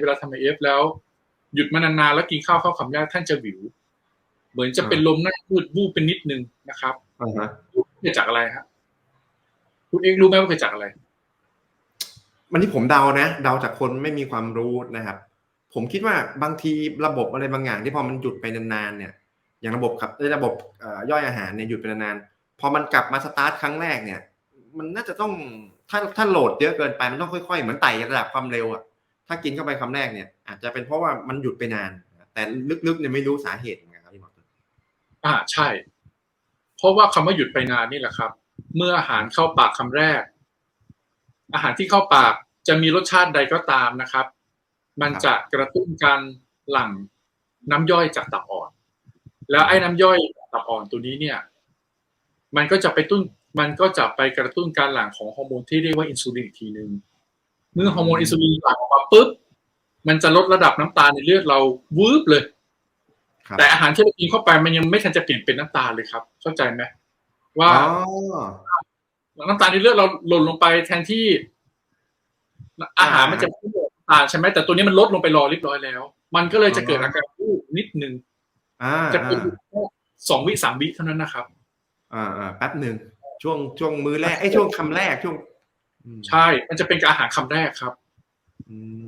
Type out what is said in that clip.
เวลาทำไอเอฟแล้ว หยุดมานานๆแล้วกินข้าวเข้าคำแรกท่านจะหวิว เหมือนจะเป็นลมหน้ามืดวูบเป็นนิดนึงนะครับอ่าฮะเกิดจากอะไรฮะคุณเองรู้ไหมว่าเกิดจากอะไรวันนี้ผมเดานะเดาจากคนไม่มีความรู้นะครับ ผมคิดว่าบางทีระบบอะไรบางอย่างที่พอมันหยุดไปนานๆเนี่ย อย่างระบบขับเอ้ยระบบเอ่อย่อยอาหารเนี่ยหยุดไปนานๆพอมันกลับมาสตาร์ทครั้งแรกเนี่ย มันน่าจะต้องถ้าถ้าโหลดเยอะเกินไปมันต้องค่อยๆ เหมือนไต่ระดับความเร็วอะ ถ้ากินเข้าไปคำแรกเนี่ย อาจจะเป็นเพราะว่ามันหยุดไปนาน แต่ลึกๆเนี่ยไม่รู้สาเหตุเหมือนกันครับพี่หมออ่าใช่ เพราะว่าคำว่าหยุดไปนานนี่แหละครับ เมื่ออาหารเข้าปากคำแรก อาหารที่เข้าปากจะมีรสชาติใดก็ตามนะครับ มันจะกระตุ้นการหลั่งน้ำย่อยจากตับอ่อน แล้วไอ้น้ำย่อยจากตับอ่อนตัวนี้เนี่ย มันก็จะไปตุ้นมันก็จะไปกระตุ้นการหลั่งของฮอร์โมนที่เรียกว่าอินซูลินอีกทีหนึ่ง เมื่อฮอร์โมนอินซูลินหลั่งออกมาปุ๊บมันจะลดระดับน้ำตาลในเลือดเราวืบเลยครับแต่อาหารที่เรากินเข้าไปมันยังไม่ทันจะเปลี่ยนเป็นน้ำตาลเลยครับ เข้าใจไหมว่าอ๋อน้ำตาลในเลือดเราหล่นลงไปแทนที่ อาหารมันจะพุ่งน้ำตาลใช่ไหมแต่ตัวนี้มันลดลงไปรอเรียบร้อยแล้ว มันก็เลยจะเกิดอาการวูบนิดนึงอ่าจะเป็นอ่าแค่สองวิสามวิเท่านั้นนะครับ อ่าอ่าแป๊บหนึ่งช่วงช่วงมื้อแรกไอ้ยช่วงคำแรกช่วงอืม ใช่ มันจะเป็นอาหารคำแรกครับอืม